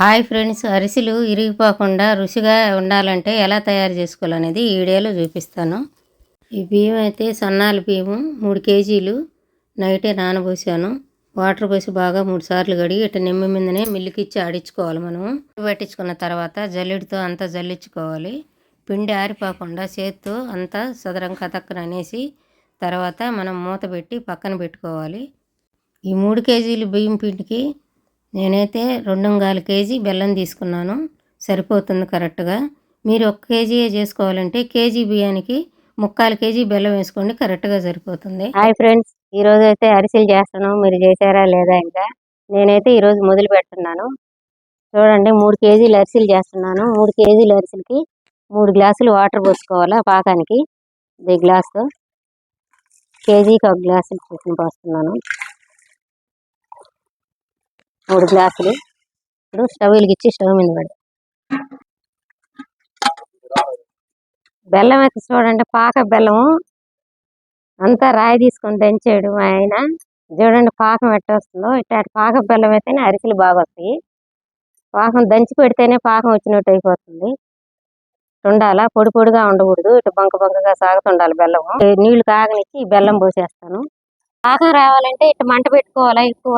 Hi friends అరిసెలు ఇరిగిపోకుండా రుచిగా ఉండాలంటే ఎలా తయారు చేసుకోవాలనేది ఈ వీడియోలో చూపిస్తాను. ఈ బియ్యం అయితే సన్నాలు బియ్యము మూడు కేజీలు నైటే నానబోసాను. వాటర్ పోసి బాగా మూడు సార్లు కడిగి ఇట్లా నిమ్మ మీదనే మిల్లుకిచ్చి ఆడించుకోవాలి మనము. పట్టించుకున్న తర్వాత జల్లెడితో అంతా జల్లించుకోవాలి. పిండి ఆరిపోకుండా చేత్తో అంతా సదరం కతక్కన అనేసి తర్వాత మనం మూత పెట్టి పక్కన పెట్టుకోవాలి. ఈ మూడు కేజీలు బియ్యం పిండికి నేనైతే రెండుంగాల కేజీ బెల్లం తీసుకున్నాను. సరిపోతుంది కరెక్ట్గా. మీరు ఒక కేజీ చేసుకోవాలంటే కేజీ బియ్యానికి ముక్కాలు కేజీ బెల్లం వేసుకోండి కరెక్ట్గా సరిపోతుంది. హాయ్ ఫ్రెండ్స్ ఈ అయితే అరిసెలు చేస్తాను మీరు చేశారా లేదా ఇంకా? నేనైతే ఈరోజు మొదలు పెడుతున్నాను. చూడండి మూడు కేజీలు అరిసెలు చేస్తున్నాను. మూడు కేజీలు అరిసెలకి మూడు గ్లాసులు వాటర్ పోసుకోవాలా పాకానికి? ఇది గ్లాస్తో కేజీకి ఒక గ్లాసులు పోసుకుని పోస్తున్నాను. మూడు గ్లాసులు. ఇప్పుడు స్టవ్ వెలిగించి స్టవ్ మీద పడి. బెల్లం అయితే చూడండి పాక బెల్లము. అంతా రాయి తీసుకొని దంచాడు మా ఆయన. చూడండి పాకం ఎట్ట వస్తుందో. ఇట్లా పాక బెల్లం అయితేనే అరిసెలు బాగా వస్తాయి. పాకం దంచి పెడితేనే పాకం వచ్చినట్టు అయిపోతుంది. ఉండాలా పొడి పొడిగా ఉండకూడదు. ఇటు బంక బంకగా సాగుతుండాలి బెల్లం నీళ్ళు కాగనిచ్చి ఈ బెల్లం పోసేస్తాను. పాకం రావాలంటే ఇటు మంట పెట్టుకోవాలా ఎక్కువ?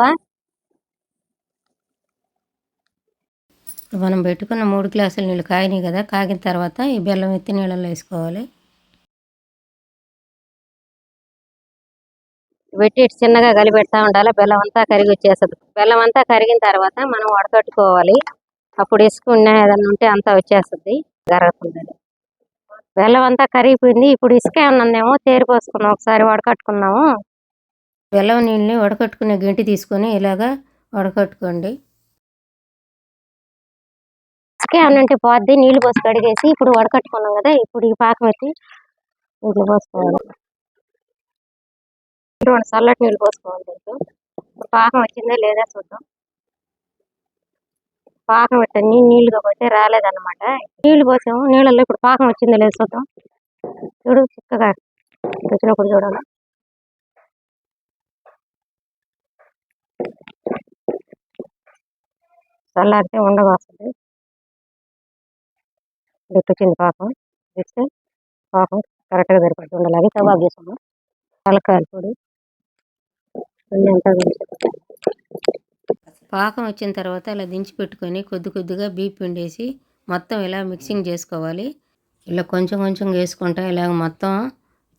మనం పెట్టుకున్న మూడు గ్లాసుల నీళ్ళు కాగినాయి కదా కాగిన తర్వాత ఈ బెల్లం ఎత్తి నీళ్ళలో వేసుకోవాలి. పెట్టి చిన్నగా కలిపెడతా ఉండాలి బెల్లం అంతా కరిగి వచ్చేస్తుంది. బెల్లం అంతా కరిగిన తర్వాత మనం వడకట్టుకోవాలి అప్పుడు ఇసుకున్న ఏదన్నా ఉంటే అంతా వచ్చేస్తుంది జరుగుతుంది బెల్లం అంతా కరిగిపోయింది ఇప్పుడు ఇసుక ఏమన్నా తేరి పోసుకున్నాం ఒకసారి వడకట్టుకున్నాము బెల్లం నీళ్ళని వడకట్టుకునే గంటి తీసుకొని ఇలాగా వడకట్టుకోండి. ఇసుక ఏమన్నా పోద్ది నీళ్ళు పోసి కడిగేసి ఇప్పుడు వడకట్టుకున్నాం కదా ఇప్పుడు ఈ పాకం ఎత్తి ఇంట్లో పోసుకోవాలి. రెండు చల్లటి నీళ్ళు పోసుకోవాలి దీంట్లో. పాకం వచ్చిందా లేదా చూద్దాం. పాకం పెట్ట నీళ్ళుగా పోతే రాలేదన్నమాట. నీళ్ళు పోసాము నీళ్ళల్లో ఇప్పుడు పాకం వచ్చిందా లేదా చూద్దాం. చూడు చిక్కగా వచ్చినప్పుడు చూడాలి. చల్లారితే ఉండగా వస్తుంది. వచ్చింది పాకం ఇస్తే పాకం కరెక్ట్గా సరిపడుతుంది ఉండాలి. అది కబాబ్ చేసాము తలకాయల పొడి. పాకం వచ్చిన తర్వాత ఇలా దించి పెట్టుకొని కొద్ది కొద్దిగా బీప్ పిండేసి మొత్తం ఇలా మిక్సింగ్ చేసుకోవాలి. ఇలా కొంచెం కొంచెం వేసుకుంటా ఇలా మొత్తం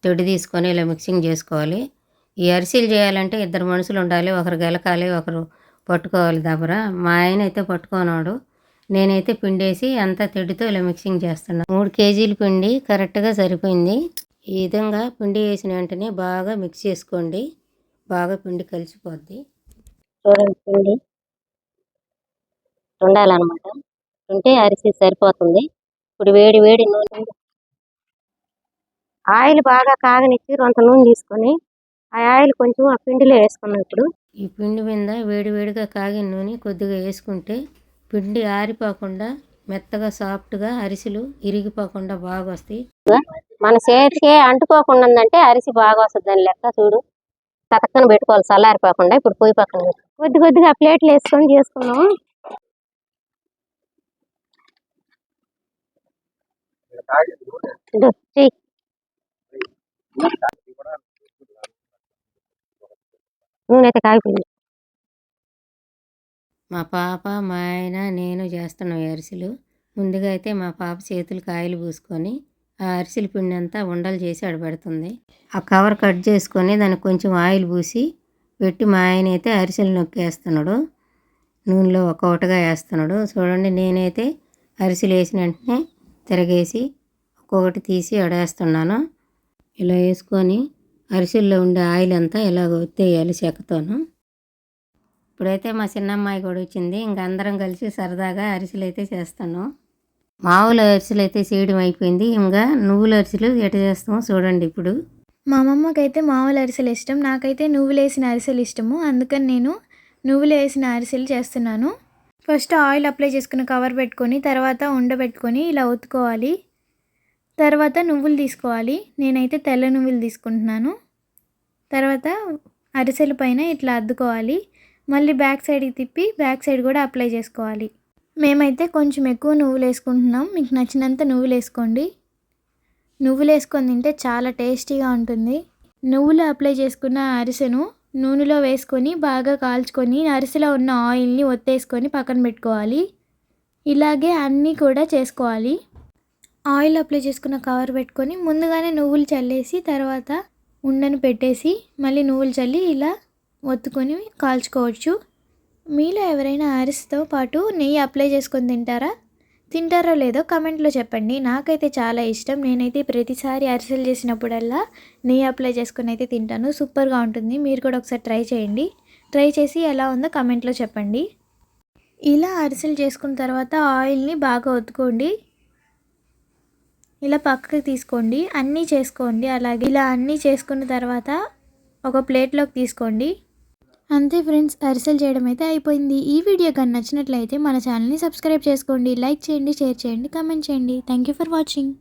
తొడి తీసుకొని ఇలా మిక్సింగ్ చేసుకోవాలి. ఈ అరిసెలు చేయాలంటే ఇద్దరు మనుషులు ఉండాలి. ఒకరు గెలకాలి ఒకరు పట్టుకోవాలి దబరా మా ఆయన అయితే పట్టుకోనాడు. నేనైతే పిండేసి అంతా తెడ్డుతో ఇలా మిక్సింగ్ చేస్తున్నాను మూడు కేజీల పిండి కరెక్ట్గా సరిపోయింది. ఈ విధంగా పిండి వేసిన వెంటనే బాగా మిక్స్ చేసుకోండి. బాగా పిండి కలిసిపోద్ది. చూడండి పిండి. ఉండాలన్నమాట. ఉంటే అరిసి సరిపోతుంది. ఇప్పుడు వేడి వేడి నూనె. ఆయిల్ బాగా కాగనిచ్చి రొంత నూనె తీసుకొని ఆ ఆయిల్ కొంచెం ఆ పిండిలో వేసుకున్నాం ఇప్పుడు. ఈ పిండి మీద వేడి వేడిగా కాగిన నూనె కొద్దిగా వేసుకుంటే పిండి ఆరిపోకుండా మెత్తగా సాఫ్ట్గా అరిసెలు ఇరిగిపోకుండా బాగా వస్తాయి మన చేతికి అంటుకోకుండా ఉందంటే అరిసి బాగా వస్తుంది దాని లెక్క చూడు. కథక్కన పెట్టుకోవాలి చల్లారిపోకుండా ఇప్పుడు పొయ్యి పక్కన కొద్ది కొద్దిగా ప్లేట్లు వేసుకొని చేసుకున్నాం నూనె అయితే కాగిపోయింది. మా పాప మా ఆయన నేను చేస్తున్నాం ఈ అరిసెలు. ముందుగా అయితే మా పాప చేతులు కాయలు పూసుకొని ఆ అరిసెల పిండి అంతా ఉండలు చేసి అడబెడుతుంది ఆ కవర్ కట్ చేసుకొని దానికి కొంచెం ఆయిల్ పూసి పెట్టి మా ఆయన అయితే అరిసెలు నొక్కేస్తున్నాడు. నూనెలో ఒక్కొక్కటిగా వేస్తున్నాడు. చూడండి నేనైతే అరిసెలు వేసిన వెంటనే తిరగేసి ఒక్కొక్కటి తీసి అడేస్తున్నాను ఇలా వేసుకొని అరిసెల్లో ఉండే ఆయిల్ అంతా ఇలా ఒత్తేయాలి చెక్కతోను ఇప్పుడైతే మా చిన్నమ్మాయి కూడా వచ్చింది. ఇంక అందరం కలిసి సరదాగా అరిసెలు అయితే చేస్తాను. మామూలు అరిసెలు అయితే చేయడం అయిపోయింది. ఇంకా నువ్వుల అరిసెలు ఎట చేస్తామో చూడండి ఇప్పుడు. మా అమ్మమ్మకైతే మామూలు అరిసెలు ఇష్టం. నాకైతే నువ్వులు వేసిన అరిసెలు ఇష్టము. అందుకని నేను నువ్వులు వేసిన అరిసెలు చేస్తున్నాను. ఫస్ట్ ఆయిల్ అప్లై చేసుకుని కవర్ పెట్టుకొని తర్వాత ఉండబెట్టుకొని ఇలా ఒత్తుకోవాలి. తర్వాత నువ్వులు తీసుకోవాలి. నేనైతే తెల్ల నువ్వులు తీసుకుంటున్నాను. తర్వాత అరిసెల పైన ఇట్లా అద్దుకోవాలి. మళ్ళీ బ్యాక్ సైడ్కి తిప్పి బ్యాక్ సైడ్ కూడా అప్లై చేసుకోవాలి. మేమైతే కొంచెం ఎక్కువ నువ్వులు వేసుకుంటున్నాం. మీకు నచ్చినంత నువ్వులు వేసుకోండి. నువ్వులు వేసుకొని తింటే చాలా టేస్టీగా ఉంటుంది. నువ్వులు అప్లై చేసుకున్న అరిసెను నూనెలో వేసుకొని బాగా కాల్చుకొని అరిసెలో ఉన్న ఆయిల్ని ఒత్తేసుకొని పక్కన పెట్టుకోవాలి. ఇలాగే అన్నీ కూడా చేసుకోవాలి. ఆయిల్ అప్లై చేసుకున్న కవర్ పెట్టుకొని ముందుగానే నువ్వులు చల్లేసి తర్వాత ఉండను పెట్టేసి మళ్ళీ నువ్వులు చల్లి ఇలా ఒత్తుకొని కాల్చుకోవచ్చు. మీలో ఎవరైనా అరిసెతో పాటు నెయ్యి అప్లై చేసుకొని తింటారా? తింటారో లేదో కమెంట్లో చెప్పండి. నాకైతే చాలా ఇష్టం. నేనైతే ప్రతిసారి అరిసెలు చేసినప్పుడల్లా నెయ్యి అప్లై చేసుకుని అయితే తింటాను. సూపర్గా ఉంటుంది. మీరు కూడా ఒకసారి ట్రై చేయండి. ట్రై చేసి ఎలా ఉందో కమెంట్లో చెప్పండి. ఇలా అరిసెలు చేసుకున్న తర్వాత ఆయిల్ని బాగా ఒత్తుకోండి. ఇలా పక్కకి తీసుకోండి. అన్నీ చేసుకోండి. అలాగే ఇలా అన్నీ చేసుకున్న తర్వాత ఒక ప్లేట్లోకి తీసుకోండి. అంతే ఫ్రెండ్స్ అరిసెలు చేయడం అయితే అయిపోయింది. ఈ వీడియో కానీ నచ్చినట్లయితే మన ఛానల్ని సబ్స్క్రైబ్ చేసుకోండి లైక్ చేయండి షేర్ చేయండి కామెంట్ చేయండి. Thank you for watching